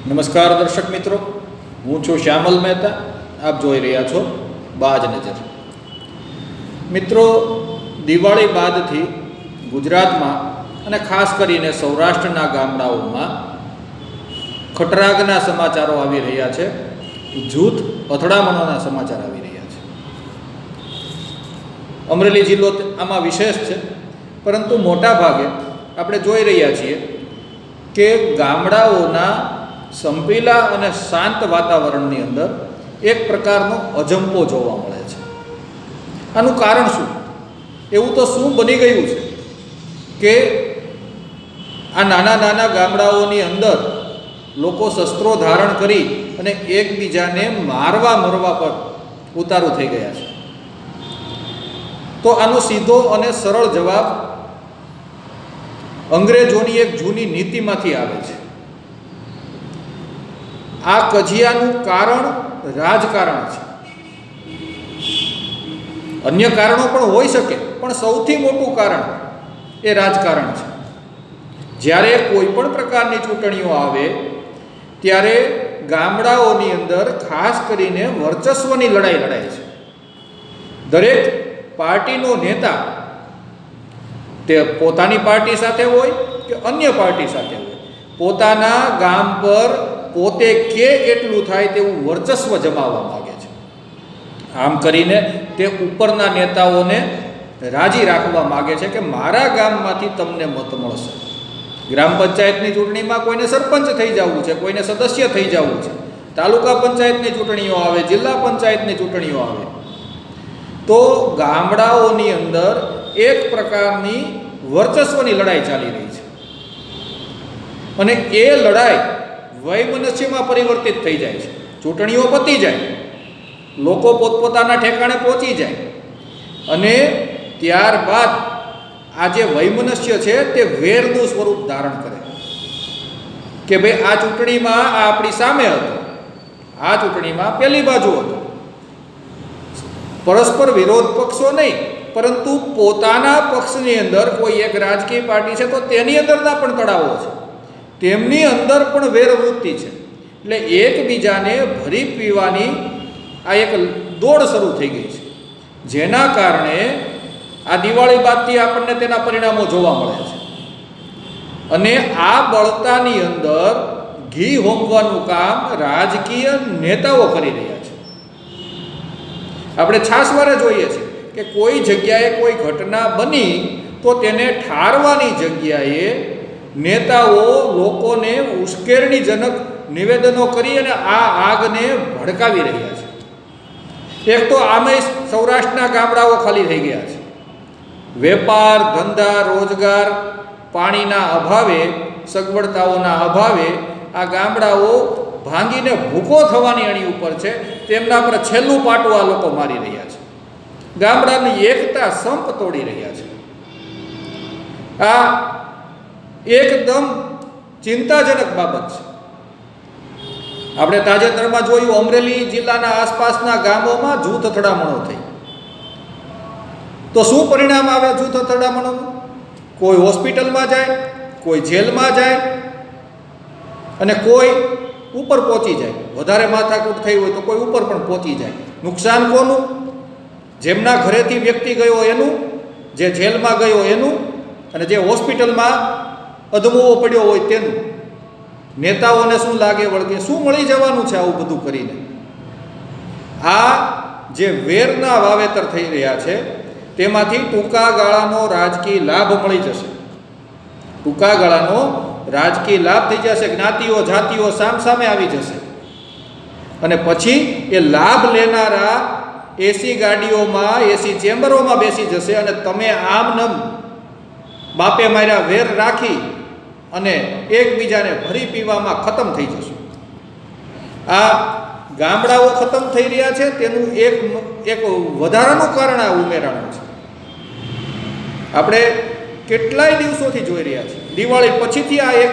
નમસ્કાર દર્શક મિત્રો, હું છું શ્યામલ મહેતા, આપ જોઈ રહ્યા છો બાજ નજર. મિત્રો, દિવાળી બાદથી ગુજરાતમાં અને ખાસ કરીને સૌરાષ્ટ્રના ગામડાઓમાં ખટરાગના સમાચારો આવી રહ્યા છે, જૂથ અથડામણોના સમાચાર આવી રહ્યા છે. અમરેલી જિલ્લો આમાં વિશેષ છે, પરંતુ મોટા ભાગે આપણે જોઈ રહ્યા છીએ કે ગામડાઓના સંપીલા અને શાંત વાતાવરણની અંદર એક પ્રકારનો અજંપો જોવા મળે છે. આનું કારણ શું? એવું તો શું બની ગયું છે કે આ નાના નાના ગામડાઓની અંદર લોકો શસ્ત્રો ધારણ કરી અને એકબીજાને મારવા મરવા પર ઉતારું થઈ ગયા છે. તો આનો સીધો અને સરળ જવાબ અંગ્રેજોની એક જૂની નીતિમાંથી આવે છે. આ કજિયાનું કારણ રાજકારણ છે. અન્ય કારણો પણ હોઈ શકે, પણ સૌથી મોટું કારણ એ રાજકારણ છે. જ્યારે કોઈ પણ પ્રકારની ચૂંટણીઓ આવે, ત્યારે ગામડાઓની અંદર ખાસ કરીને વર્ચસ્વની લડાઈ લડાય છે. દરેક પાર્ટીનો નેતા તે પોતાની પાર્ટી સાથે હોય કે અન્ય પાર્ટી સાથે હોય, પોતાના ગામ પર પોતે કે એટલું થાય તેવું વર્ચસ્વ જમાવવા માગે છે. આમ કરીને તે ઉપરના નેતાઓને રાજી રાખવા માગે છે કે મારા ગામમાંથી તમને મત મળશે. ગ્રામ પંચાયતની ચૂંટણીમાં કોઈને સરપંચ થઈ જવું છે, કોઈને સદસ્ય થઈ જવું છે. તાલુકા પંચાયતની ચૂંટણીઓ આવે, જિલ્લા પંચાયતની ચૂંટણીઓ આવે. તો ગામડાઓની અંદર એક પ્રકારની વર્ચસ્વની લડાઈ ચાલી રહી છે. અને એ લડાઈ વૈમનસ્યમાં પરિવર્તિત થઈ જાય છે. ચૂંટણીઓ પતી જાય. લોકો પોતપોતાના ઠેકાણે પહોંચી જાય. અને ત્યારબાદ આ જે વૈમનસ્ય છે તે વેરનું સ્વરૂપ ધારણ કરે. કે ભાઈ આ ચૂંટણીમાં આ આપણી સામે હતો. આ ચૂંટણીમાં પેલી બાજુ હતો. પરસ્પર વિરોધ પક્ષો નહીં, પરંતુ પોતાના પક્ષની અંદર કોઈ એક રાજકીય પાર્ટી છે તો તેની અંદરના પણ તળાવો છે. તેમની અંદર પણ વેરવૃત્તિ છે. એટલે એકબીજાને ભરી પીવાની આ એક દોડ શરૂ થઈ ગઈ છે. જેના કારણે આ દિવાળી બાદથી આપણને તેના પરિણામો જોવા મળે છે. અને આ બળતાની અંદર ઘી હોમવાનું કામ રાજકીય નેતાઓ કરી રહ્યા છે. આપણે છાસવારે જોઈએ છીએ કે કોઈ જગ્યાએ કોઈ ઘટના બની તો તેને ઠારવાની જગ્યાએ નેતાઓ લોકોને ઉશ્કેરણીજનક નિવેદનો કરી અને આ આગને ભડકાવી રહ્યા છે. એક તો આમેય સૌરાષ્ટ્રના ગામડાઓ ખાલી થઈ ગયા છે. વેપાર, ધંધા, રોજગાર, પાણીના અભાવે, સગવડતાઓના અભાવે આ ગામડાઓ ભાંગીને ભૂકો થવાની અણી ઉપર છે. તેમના પર છેલ્લું પાટું આ લોકો મારી રહ્યા છે. ગામડાની એકતા સંપ તોડી રહ્યા છે. આ એકદમ ચિંતાજનક બાબત છે. આપણે તાજેતરમાં જોયું અમરેલી જિલ્લાના આસપાસના ગામોમાં જૂથ અથડામણો થઈ. તો શું પરિણામ આવે જૂથ અથડામણોનું? કોઈ હોસ્પિટલમાં જાય, કોઈ જેલમાં જાય, અને કોઈ ઉપર પહોંચી જાય. વધારે માથાકૂટ થઈ હોય તો કોઈ ઉપર પણ પહોંચી જાય. નુકસાન કોનું? જેમના ઘરેથી વ્યક્તિ ગયો એનું, જે જેલમાં ગયો એનું, અને જે હોસ્પિટલમાં અધમુવો પડ્યો હોય તેનું નેતાઓને શું લાગે વળગે? શું મળી જવાનું છે આવું બધું કરીને? આ જે વેરના વાવેતર થઈ રહ્યા છે, તેમાંથી ટૂંકા ગાળાનો રાજકીય લાભ મળી જશે. ટૂંકા ગાળાનો રાજકીય લાભ થઈ જશે, જ્ઞાતિઓ, જાતિઓ સામસામે આવી જશે. અને પછી એ લાભ લેનારા એસી ગાડીઓમાં એસી ચેમ્બરોમાં બેસી જશે અને તમે આમ નમ બાપે માર્યા વેર રાખી અને એકબીજાને ભરી પીવામાં ખતમ થઈ જશે. આ ગામડાઓ ખતમ થઈ રહ્યા છે, તેનું એક એક વધારાનું કારણ આ ઉમેરાણું છે. આપણે કેટલાય દિવસોથી જોઈ રહ્યા છીએ. દિવાળી પછીથી આ એક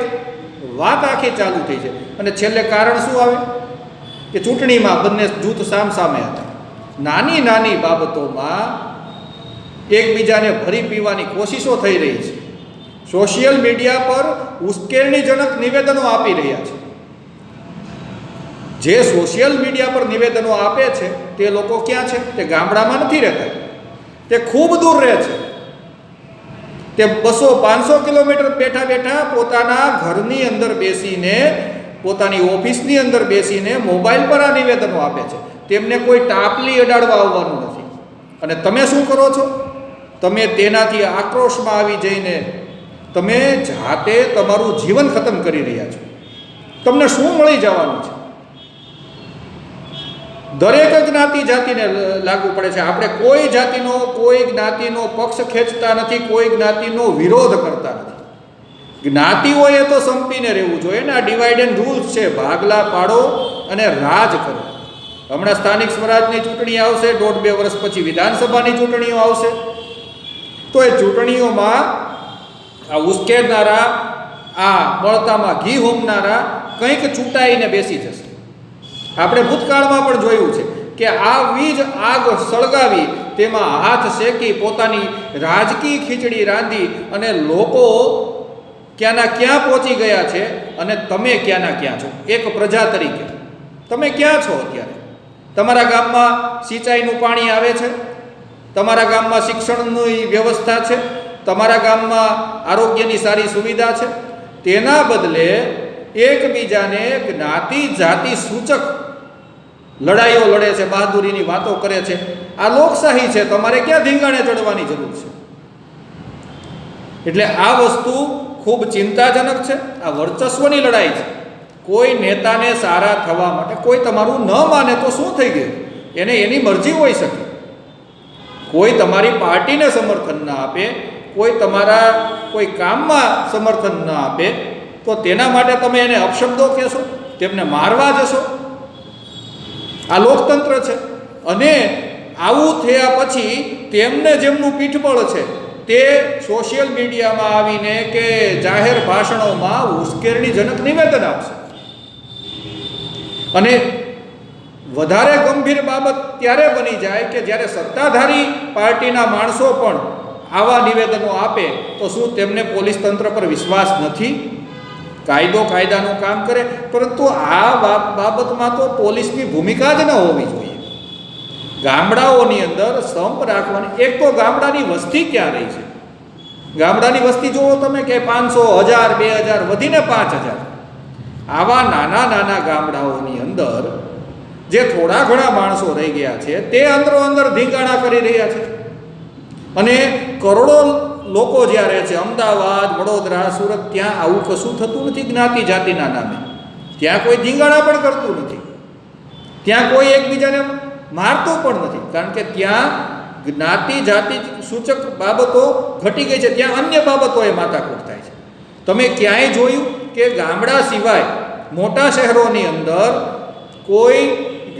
વાત આખી ચાલુ થઈ છે. અને છેલ્લે કારણ શું આવે? કે ચૂંટણીમાં બંને જૂથ સામ સામે હતા. નાની નાની બાબતોમાં એકબીજાને ભરી પીવાની કોશિશો થઈ રહી છે. સોશિયલ મીડિયા પર ઉશ્કેરણીજનક નિવેદનો આપી રહ્યા છે. જે સોશિયલ મીડિયા પર નિવેદનો આપે છે, તે લોકો ક્યાં છે? તે ગામડામાં નથી રહેતા. તે ખૂબ દૂર રહે છે. તે બસો પાંચસો કિલોમીટર બેઠા બેઠા પોતાના ઘરની અંદર બેસીને, પોતાની ઓફિસની અંદર બેસીને મોબાઈલ પર આ નિવેદનો આપે છે. તેમને કોઈ ટાપલી અડાડવા આવવાનું નથી. અને તમે શું કરો છો? તમે તેનાથી આક્રોશમાં આવી જઈને તમે જાતે તમારું જીવન ખતમ કરી રહ્યા છો. તમને શું મળી જવાનું છે? દરેક જ્ઞાતિ જાતિને લાગુ પડે છે. આપણે કોઈ જાતિનો, કોઈ જ્ઞાતિનો પક્ષ ખેંચતા નથી, કોઈ જ્ઞાતિનો વિરોધ કરતા નથી. જ્ઞાતિઓએ તો સંપીને રહેવું જોઈએ ને. આ ડિવાઈડ એન્ડ રૂલ્સ છે. ભાગલા પાડો અને રાજ કરો. હમણાં સ્થાનિક સ્વરાજની ચૂંટણી આવશે. દોઢ બે વર્ષ પછી વિધાનસભાની ચૂંટણીઓ આવશે. તો એ ચૂંટણીઓમાં આ ઉશ્કેરનારા, આ બળતામાં ઘી હોમનારા કંઈક ચૂંટાઈને બેસી જશે. આપણે ભૂતકાળમાં પણ જોયું છે કે આ વીજ આગ સળગાવી તેમાં હાથ શેકી પોતાની રાજકીય ખીચડી રાંધી અને લોકો ક્યાંના ક્યાં પહોંચી ગયા છે અને તમે ક્યાંના ક્યાં છો? એક પ્રજા તરીકે. તમે ક્યાં છો અત્યારે? તમારા ગામમાં સિંચાઈનું પાણી આવે છે? તમારા ગામમાં શિક્ષણની વ્યવસ્થા છે? તમારા ગામમાં આરોગ્યની સારી સુવિધા છે? તેના બદલે એકબીજાને જ્ઞાતિ, જાતિ સૂચક લડાઈઓ લડે છે, બહાદુરીની વાતો કરે છે. આ લોકશાહી છે, તમારે ક્યાં ધીંગાણે ચડવાની જરૂર છે? એટલે આ વસ્તુ ખૂબ ચિંતાજનક છે, આ વર્ચસ્વની લડાઈ છે. કોઈ નેતાને સારા થવા માટે, કોઈ તમારું ન માને તો શું થઈ ગયું? એને એની મરજી હોઈ શકે. કોઈ તમારી પાર્ટીને સમર્થન ના આપે કોઈ તમારા કોઈ કામમાં સમર્થન ન આપે, તો તેના માટે તમે એને અપશબ્દો કહેશો, તેમને મારવા જશો. આ લોકતંત્ર છે. અને આવું થયા પછી તેમને જેમનું પીઠબળ છે, તે સોશિયલ મીડિયામાં આવીને કે જાહેર ભાષણોમાં ઉશ્કેરણીજનક નિવેદન આપશે. અને વધારે ગંભીર બાબત ત્યારે બની જાય કે જ્યારે સત્તાધારી પાર્ટીના માણસો પણ આવા નિવેદનો આપે તો શું તેમને પોલીસ તંત્ર પર વિશ્વાસ નથી? કાયદો કાયદાનું કામ કરે, પરંતુ આ બાબતમાં તો પોલીસની ભૂમિકા જ ન હોવી જોઈએ. ગામડાઓની અંદર સંપ રાખવાની, એક તો ગામડાની વસ્તી ક્યાં રહી છે? ગામડાની વસ્તી જુઓ તમે કે પાંચસો, હજાર, બે હજાર, વધીને પાંચ હજાર. આવા નાના નાના ગામડાઓની અંદર જે થોડા ઘણા માણસો રહી ગયા છે, તે અંદરો અંદર ધીંગાણા કરી રહ્યા છે. અને કરોડો લોકો જ્યારે છે, અમદાવાદ, વડોદરા, સુરત, ત્યાં આવું કશું થતું નથી જ્ઞાતિ જાતિના નામે. ત્યાં કોઈ ધીંગાણા પણ કરતું નથી. ત્યાં કોઈ એકબીજાને મારતું પણ નથી. કારણ કે ત્યાં જ્ઞાતિ જાતિ સૂચક બાબતો ઘટી ગઈ છે, ત્યાં અન્ય બાબતોએ માથાકૂટ થાય છે. તમે ક્યાંય જોયું કે ગામડા સિવાય મોટા શહેરોની અંદર કોઈ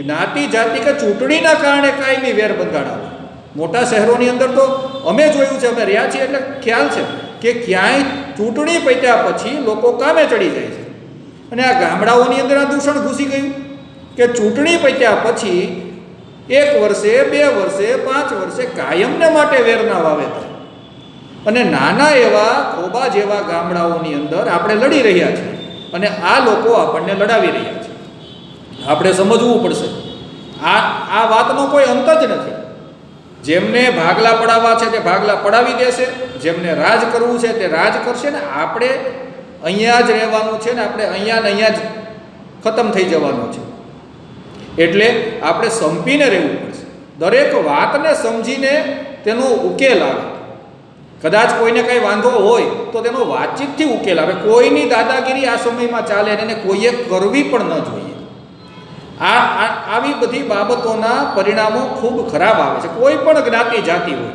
જ્ઞાતિ જાતિ કે ચૂંટણીના કારણે કાયમી વેર બંધાણા મોટા શહેરોની અંદર તો અમે જોયું છે, અમે રહ્યા છીએ, એટલે ખ્યાલ છે કે ક્યાંય ચૂંટણી પત્યા પછી લોકો કામે ચડી જાય છે. અને આ ગામડાઓની અંદર આ દૂષણ ઘૂસી ગયું કે ચૂંટણી પત્યા પછી એક વર્ષે, બે વર્ષે, પાંચ વર્ષે કાયમને માટે વેરના વાવેતર. અને નાના એવા ખોબા જેવા ગામડાઓની અંદર આપણે લડી રહ્યા છીએ અને આ લોકો આપણને લડાવી રહ્યા છે. આપણે સમજવું પડશે. આ આ વાતનો કોઈ અંત જ નથી. જેમને ભાગલા પડાવવા છે તે ભાગલા પડાવી દેશે, જેમને રાજ કરવું છે તે રાજ કરશે ને આપણે અહીંયા જ રહેવાનું છે ને આપણે અહીંયા ને અહીંયા જ ખતમ થઈ જવાનું છે. એટલે આપણે સંપીને રહેવું પડશે. દરેક વાતને સમજીને તેનો ઉકેલ આવે. કદાચ કોઈને કંઈ વાંધો હોય તો તેનો વાતચીતથી ઉકેલ આવે. કોઈની દાદાગીરી આ સમયમાં ચાલે અને એને કોઈએ કરવી પણ ન જોઈએ. આ આવી બધી બાબતોના પરિણામો ખૂબ ખરાબ આવે છે. કોઈ પણ જ્ઞાતિ જાતિ હોય,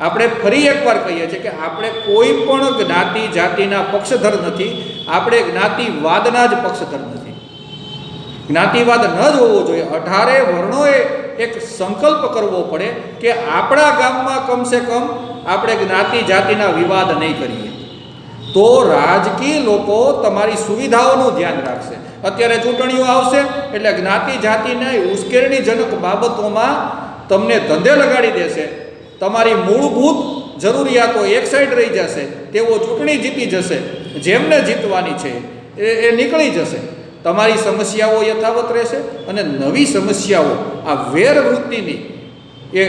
આપણે ફરી એકવાર કહીએ છીએ કે આપણે કોઈ પણ જ્ઞાતિ જાતિના પક્ષધર નથી, આપણે જ્ઞાતિવાદના જ પક્ષધર નથી. જ્ઞાતિવાદ ન જ હોવો જોઈએ. અઢારે વર્ણોએ એક સંકલ્પ કરવો પડે કે આપણા ગામમાં કમસે કમ આપણે જ્ઞાતિ જાતિના વિવાદ નહીં કરીએ. તો રાજકીય લોકો તમારી સુવિધાઓનું ધ્યાન રાખશે. અત્યારે ચૂંટણીઓ આવશે, એટલે જ્ઞાતિ જાતિને ઉશ્કેરણીજનક બાબતોમાં તમને ધંધે લગાડી દેશે. તમારી મૂળભૂત જરૂરિયાતો એક સાઈડ રહી જશે, તેઓ ચૂંટણી જીતી જશે, જેમને જીતવાની છે, એ એ નીકળી જશે. તમારી સમસ્યાઓ યથાવત રહેશે અને નવી સમસ્યાઓ, આ વેરવૃત્તિની એ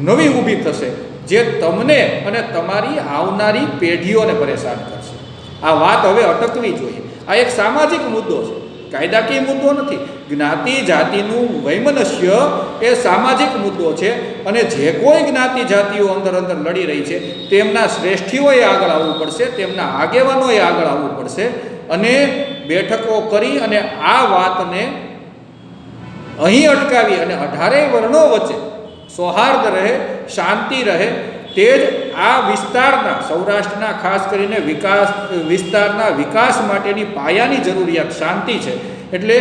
નવી ઊભી થશે, જે તમને અને તમારી આવનારી પેઢીઓને પરેશાન કરશે. આ વાત હવે અટકવી જોઈએ. આ એક સામાજિક મુદ્દો છે. કાયદાકીય મુદ્દો નથી. જ્ઞાતિ જાતિનું વૈમનસ્ય એ સામાજિક મુદ્દો છે અને જે કોઈ જ્ઞાતિ જાતિઓ અંદર અંદર લડી રહી છે, તેમના શ્રેષ્ઠીઓએ આગળ આવવું પડશે, તેમના આગેવાનોએ આગળ આવવું પડશે અને બેઠકો કરી અને આ વાતને અહીં અટકાવી અને અઢારેય વર્ણો વચ્ચે સૌહાર્દ રહે, શાંતિ રહે, તે જ આ વિસ્તારના, સૌરાષ્ટ્રના, ખાસ કરીને વિકાસ, વિસ્તારના વિકાસ માટેની પાયાની જરૂરિયાત શાંતિ છે. એટલે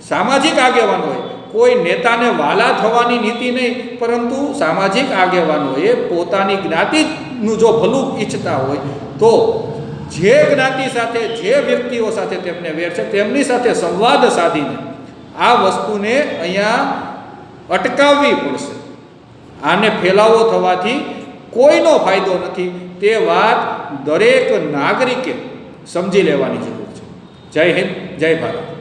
સામાજિક આગેવાનોએ કોઈ નેતાને વાલા થવાની નીતિ નહીં, પરંતુ સામાજિક આગેવાનોએ પોતાની જ્ઞાતિનું જો ભલું ઈચ્છતા હોય, તો જે જ્ઞાતિ સાથે, જે વ્યક્તિઓ સાથે તેમને વેર છે, તેમની સાથે સંવાદ સાધીને આ વસ્તુને અહીંયા અટકાવવી પડશે. આને ફેલાવો થવાથી કોઈનો ફાયદો નથી, તે વાત દરેક નાગરિકે સમજી લેવાની જરૂર છે. જય હિન્દ, જય ભારત.